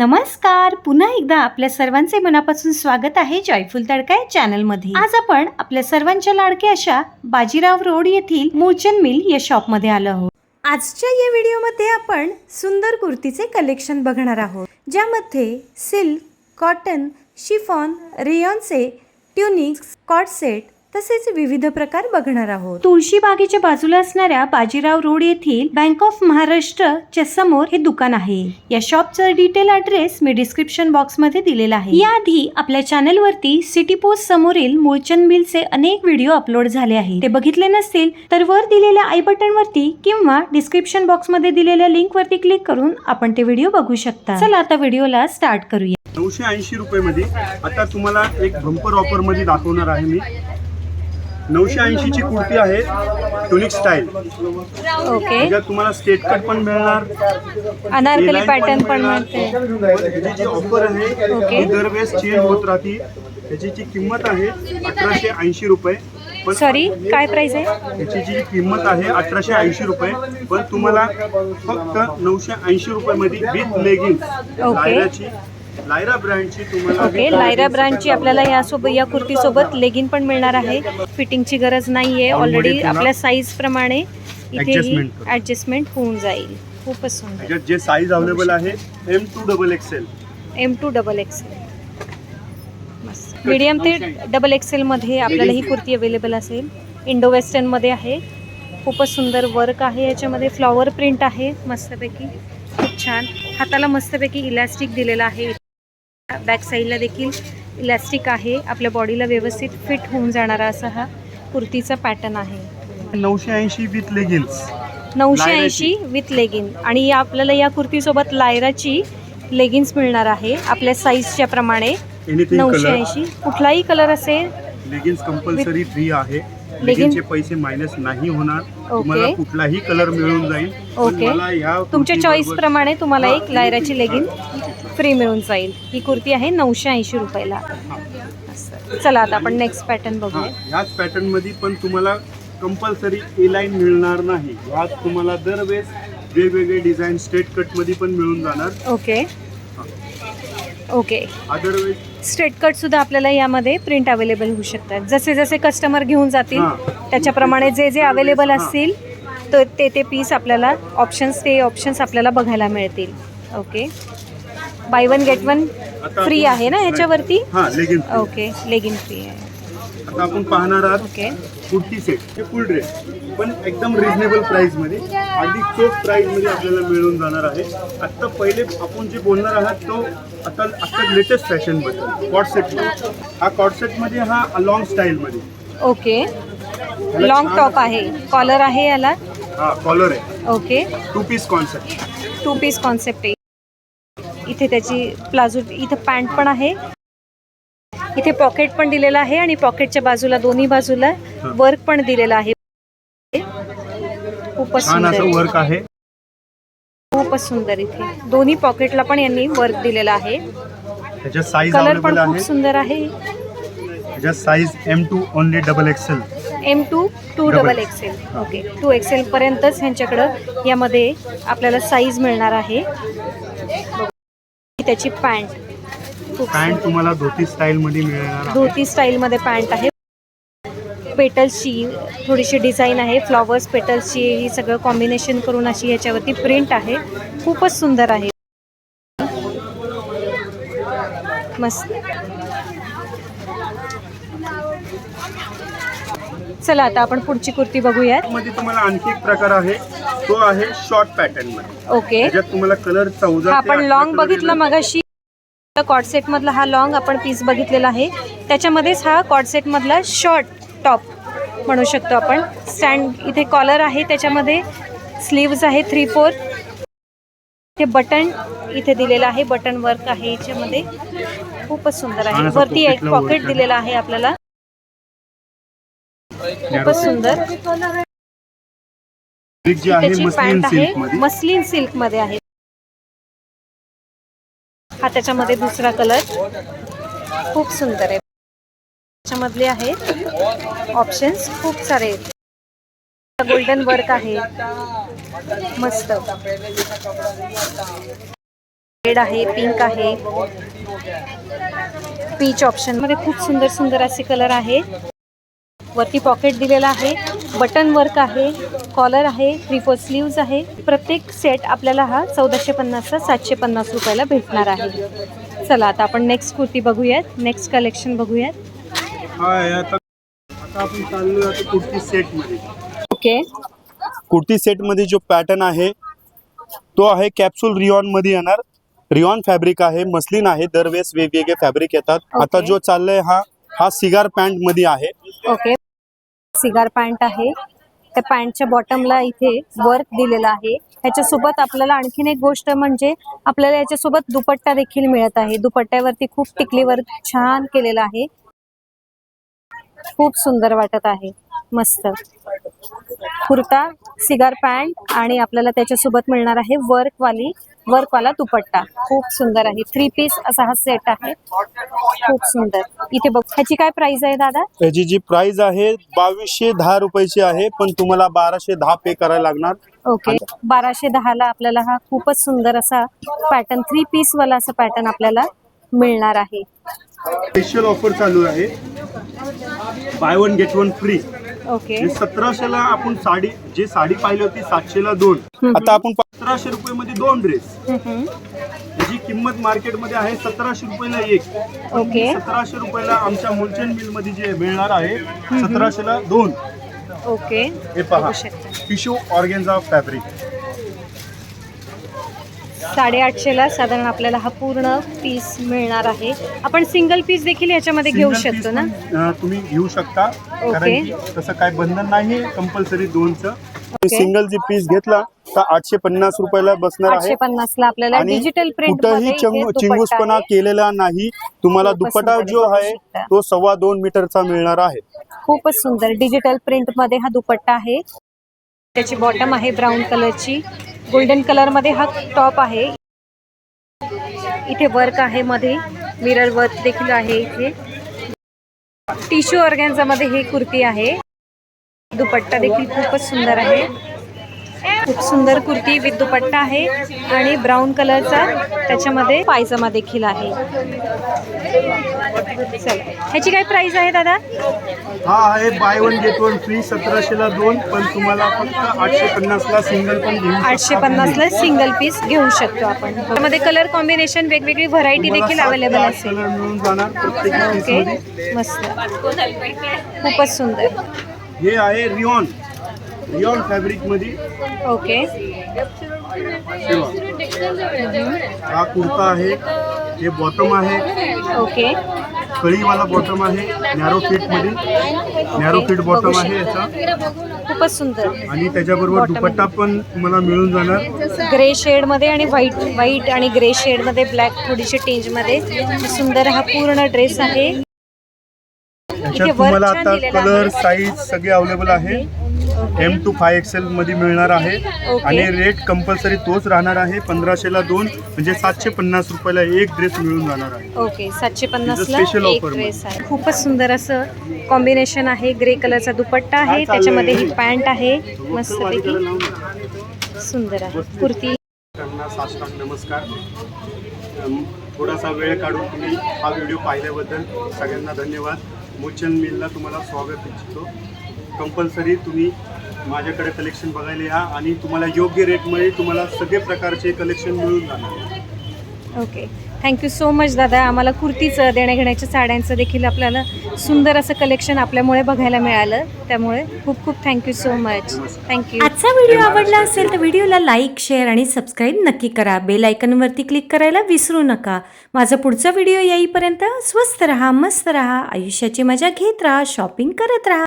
नमस्कार. पुन्हा एकदा आपल्या सर्वांचे मनापासून स्वागत आहे जॉयफुल तडका या चॅनलमध्ये आज आपण आपल्या सर्वांच्या लाडक्या अशा बाजीराव रोड येथील मूळचंद मिल या शॉपमध्ये आलो आहोत. आजच्या या व्हिडिओमध्ये आपण सुंदर कुर्तीचे कलेक्शन बघणार आहोत ज्यामध्ये सिल्क कॉटन शिफॉन रेयॉनचे ट्युनिक्स कॉट सेट तसेच विविध प्रकार बघणार आहोत. तुळशी बागेच्या बाजूला असणाऱ्या बाजीराव रोड येथील बँक ऑफ महाराष्ट्रच्या समोर हे दुकान आहे. या शॉपचा डिटेल ॲड्रेस मी डिस्क्रिप्शन बॉक्समध्ये दिलेला आहे. याआधी आपल्या चॅनल वरती सिटी पोस्ट समोरील मूळचंद मिलचे अनेक व्हिडिओ अपलोड झाले आहेत. ते बघितले नसतील तर वर दिलेल्या आय बटन वरती किंवा डिस्क्रिप्शन बॉक्समध्ये दिलेल्या लिंक वरती क्लिक करून आपण ते व्हिडिओ बघू शकता. चला आता व्हिडिओला स्टार्ट करूया. नऊशे ऐंशी रुपयेमध्ये आता तुम्हाला एक भंपर ऑफरमध्ये दाखवणार आहे मी. नऊशे ऐंशीची कुर्ती आहे टुनिक स्टाईल ओके. त्याच्यात तुम्हाला स्टेट कट पण मिळणार. अनारकली पॅटर्न पण. मिळते. त्याची जी ऑफर आहे ओके. दरवेळेस चेंज होत राहते. त्याची जी किंमत आहे अठराशे ऐंशी रुपये. पण सॉरी काय प्राइस आहे? त्याची जी किंमत आहे अठराशे ऐंशी रुपये. पण तुम्हाला फक्त नऊशे ऐंशी रुपयामध्ये विथ ओके. लायराची लायरा ब्रँडची तुम्हाला ओके लायरा ब्रँडची आपल्याला यासोबत या कुर्तीसोबत लेगिन पण मिळणार आहे. फिटिंगची गरज नाहीये. Already ऑलरेडी आपल्या साईज प्रमाणे Adjustment करू. ऍडजस्टमेंट होऊन जाईल. खूपच सुंदर. त्याच्यात जे साईज अवेलेबल आहे M two double XL M two double XL medium ते डबल एक्सेल मध्ये आपल्याला ही कुर्ती अवेलेबल असेल. इंडो वेस्टर्नमध्ये आहे. खूपच सुंदर वर्क आहे. याच्यामध्ये फ्लॉवर प्रिंट आहे. मस्तपैकी. छान. हाताला मस्तपैकी इलॅस्टिक दिलेला आहे. बॅक साईडला देखील इलॅस्टिक आहे. आपल्या बॉडीला व्यवस्थित फिट होऊन जाणारा असा हा कुर्तीचा पॅटर्न आहे. नऊशे ऐंशी विथ लेगिन्स नऊशे. ऐंशी विथ लेगिन आणि या आपल्याला या कुर्तीसोबत लायराची लेगिन्स मिळणार आहे. आपल्या साईजच्या प्रमाणे नऊशे ऐंशी. कुठलाही कलर असेल लेगिन्स कंपल्सरी फ्री आहे. लेगिन्सचे पैसे मायनस नाही होणार. तुम्हाला कुठलाही कलर मिळून जाईल. ओके. मला तुमच्या चॉईस प्रमाणे तुम्हाला एक लायराची लेगिन फ्री मिळून जाईल. ही कुर्ती आहे नऊशे ऐंशी रुपयाला. चला आता आपण नेक्स्ट पॅटर्न बघूया. ह्याच पॅटर्नमध्ये पण तुम्हाला कंपल्सरी ए लाईन मिळणार नाही. ह्यात तुम्हाला दरवेळेस वेगवेगळे डिझाईन स्ट्रेट कटमध्ये पण मिळून जाणार. Okay okay. Otherwise straight cut सुद्धा आपल्याला यामध्ये प्रिंट अवेलेबल होऊ शकतात. जसे जसे कस्टमर घेऊन जातील हा. त्याच्याप्रमाणे जे जे अवेलेबल हा. असतील तर ते ते पीस आपल्याला ऑप्शन्स ते ऑप्शन्स आपल्याला बघायला मिळतील. Okay. Buy one get one आता फ्री आपण- आहे ना ह्याच्यावरती हा ओके लेगिन फ्री आहे. आता आपण पाहणार आहात ओके. कुर्ती सेट हे फुल ड्रेस पण एकदम रिझनेबल प्राइसमध्ये अगदी चोख प्राइसमध्ये आपल्याला मिळून जाणार आहे. आता पहिले आपण जे बोलणार आहात तो आता आता लेटेस्ट फॅशनबद्दल कॉट सेट हा कॉट सेटमध्ये हा लॉंग स्टाईल मध्ये. ओके. लॉंग टॉप आहे. कॉलर आहे याला? हा कॉलर आहे. Okay. Two piece concept two piece concept आहे. इथे त्याची प्लाझो इथं पॅन्ट पण आहे. इथे पॉकेट पण दिलेलं आहे आणि पॉकेटच्या बाजूला दोन्ही बाजूला वर्क पण दिलेलं आहे. खूपच सुंदर. वर्क आहे. खूपच सुंदर इथे. दोन्ही पॉकेटला पण यांनी वर्क दिलेलं आहे. कलर पण खूप सुंदर आहे. Size M two only double XL M two two double XL okay two XL पर्यंतच ह्यांच्याकडं यामध्ये आपल्याला साईज मिळणार आहे. त्याची पॅन्ट पॅन्ट तुम्हाला धोती स्टाईल मध्ये मिळणार आहे. धोती स्टाईलमध्ये पॅन्ट आहे. पेटल्सची थोडीशी डिझाईन आहे. फ्लॉवर्स पेटल्सची ही सगळं कॉम्बिनेशन करून अशी ह्याच्यावरती प्रिंट आहे. खूपच सुंदर आहे. मस्त. चला आता आपण पुढची कुर्ती बघूया मध्ये तुम्हाला आणखी एक प्रकार आहे. तो आहे शॉर्ट पॅटर्नमध्ये ओके. त्याच्यात तुम्हाला कलर चौदा आपण लॉंग बघितला. मगाशी. कॉडसेट मधला हा लॉंग आपण पीस बघितलेला आहे. त्याच्यामध्येच हा कॉडसेट मधला शॉर्ट टॉप म्हणू शकतो आपण. स्टँड इथे कॉलर आहे त्याच्यामध्ये स्लीव्ज आहे थ्री फोर हे बटन इथे दिलेलं आहे बटन वर्क आहे याच्यामध्ये. खूपच सुंदर आहे. वरती एक पॉकेट. दिलेलं आहे आपल्याला. खूपच सुंदर. त्याची पॅन्ट आहे. मस्लिन सिल्कमध्ये आहे. हा त्याच्यामध्ये दुसरा कलर. खूप सुंदर आहे. त्याच्यामधले आहे ऑप्शन्स खूप सारे आहेत. गोल्डन वर्क आहे. मस्त. रेड आहे पिंक आहे. पीच ऑप्शनमध्ये खूप सुंदर सुंदर असे कलर आहे. वरती पॉकेट दिलेला आहे. बटन वर्क आहे. कॉलर आहे थ्री फोर स्लीव्ज आहे. प्रत्येक सेट आपल्याला हा चौदाशे पन्नासचा सातशे पन्नास रुपयाला भेटणार आहे. चला आता आपण नेक्स्ट कुर्ती बघूयात. नेक्स्ट कलेक्शन बघूयात. हा ओके कुर्ती सेटमध्ये जो पॅटर्न आहे तो आहे कॅप्सूल रिऑनमध्ये येणार. रिऑन फॅब्रिक आहे मस्लिन आहे दरवेळेस वेगवेगळे फॅब्रिक येतात. आता. जो चाललाय हा हा सिगार पॅन्टमध्ये आहे. ओके सिगार पॅन्ट आहे. त्या पॅन्टच्या बॉटमला इथे वर्क दिलेला आहे. ह्याच्यासोबत आपल्याला आणखीन एक गोष्ट म्हणजे आपल्याला याच्यासोबत दुपट्टा देखील मिळत आहे. दुपट्ट्यावरती खूप टिकली वर्क छान केलेला आहे. खूप सुंदर वाटत आहे. मस्त. कुर्ता सिगार पॅन्ट आणि आपल्याला त्याच्यासोबत मिळणार आहे वर्कवाली वर्कवाला दुपट्टा. खूप सुंदर आहे. थ्री पीस असा हा सेट आहे. खूप सुंदर. इथे बघ ह्याची काय प्राइस आहे दादा? त्याची जी प्राइस आहे बावीसशे दहा रुपयाची आहे पण तुम्हाला बाराशे दहा पे करायला लागणार. ओके बाराशे दहाला आपल्याला हा खूपच सुंदर असा पॅटर्न थ्री पीस वाला असा पॅटर्न आपल्याला मिळणार आहे. स्पेशल ऑफर चालू आहे. Buy one get one free okay जे सतराशेला आपण साडी जे साडी पाहिली होती सातशेला दोन. आता आपण सतराशे रुपये मध्ये दोन ड्रेस. त्याची किंमत मार्केटमध्ये आहे सतराशे रुपयाला एक. ओके. सतराशे रुपयाला आमच्या मुलचंद मिलमध्ये जे मिळणार आहे सतराशेला दोन. ओके. हे पहा. टिश्यू ऑर्गेन्झा फॅब्रिक साडेआठशेला साधारण आपल्याला हा पूर्ण पीस मिळणार आहे. आपण सिंगल पीस देखील याच्यामध्ये घेऊ Single शकतो piece ना? पण, अं, तुम्ही घेऊ शकता. कारण की तसं काय बंधन नाही कंपल्सरी दोनचं. सिंगल जी पीस घेतला तर आठशे पन्नास रुपयाला बसणार आहे. पन्नासला आपल्याला आणि डिजिटल प्रिंट कुठंही चंग- चिंगूसपणा केलेला नाही. तुम्हाला दुपटा जो आहे. तो सव्वा दोन मीटरचा मिळणार आहे. खूपच सुंदर. डिजिटल प्रिंटमध्ये हा दुपट्टा आहे. त्याची बॉटम आहे ब्राऊन कलरची गोल्डन कलरमध्ये हा टॉप आहे. इथे वर्क आहे मध्ये. मिरर वर्क देखील आहे इथे. टिश्यू ऑर्गॅन्झा मध्ये ही कुर्ती आहे. दुपट्टा देखील खूपच सुंदर आहे. खूप सुंदर कुर्ती विथ दुपट्टा आहे आणि ब्राऊन कलरचा त्याच्यामध्ये पायजमा देखील आहे. चला ह्याची काय प्राइस आहे दादा? हा आहे buy one get one free सतराशेला दोन पण तुम्हाला फक्त आठशे पन्नासला सिंगल पण घेऊ आठशे पन्नासला सिंगल पीस घेऊ शकतो आपण. त्यामध्ये कलर कॉम्बिनेशन वेगवेगळी व्हरायटी देखील अवेलेबल असेल. मिळून जाणार ओके मस्त. खूपच सुंदर. हे आहे रिऑन रिऑन फॅब्रिकमध्ये ओके. हा कुर्ता आहे. हे बॉटम आहे. ओके. कळीवाला बॉटम आहे. नॅरो फिटमध्ये नॅरो फिट बॉटम आहे याचा. खूपच सुंदर. आणि त्याच्याबरोबर Bottom दुपट्टा पण तुम्हाला मिळून जाणार. ग्रे शेडमध्ये आणि व्हाईट व्हाईट आणि ग्रे शेडमध्ये ब्लॅक थोडीशी टेंजमध्ये. सुंदर हा पूर्ण ड्रेस आहे. याच्यात work तुम्हाला आता कलर. साईज सगळे अवेलेबल आहे. एम टू फाय एक्सेल मध्ये मिळणार आहे. आणि रेट कंपल्सरी तोच राहणार आहे. पंधराशेला दोन म्हणजे सातशे पन्नास रुपयाला एक ड्रेस मिळून जाणार आहे. ओके सातशे offer ड्रेस आहे. खूपच सुंदर असं कॉम्बिनेशन आहे. ग्रे कलरचा दुपट्टा आहे? त्याच्यामध्ये ही पॅन्ट आहे. लावून सुंदर आहे. कुर्ती. नमस्कार. थोडासा वेळ काढून तुम्ही हा व्हिडिओ पाहिल्याबद्दल सगळ्यांना धन्यवाद. मोचन मिलला तुम्हाला स्वागत इच्छितो. कंपल्सरी तुम्ही माझ्याकडे कलेक्शन बघायला या आणि तुम्हाला योग्य रेटमध्ये तुम्हाला सगळे प्रकारचे कलेक्शन मिळून जाणार. ओके थँक्यू सो मच दादा. आम्हाला कुर्तीचं देण्याघेण्याच्या साड्यांचं देखील आपल्याला सुंदर असं कलेक्शन आपल्यामुळे बघायला मिळालं. त्यामुळे खूप खूप thank you so much thank you आजचा व्हिडिओ आवडला असेल तर व्हिडिओला लाईक शेअर आणि सबस्क्राईब नक्की करा. बेल आयकनवरती क्लिक करायला विसरू नका. माझा पुढचा व्हिडिओ येईपर्यंत स्वस्त रहा मस्त रहा. आयुष्याची मजा घेत राहा शॉपिंग करत राहा.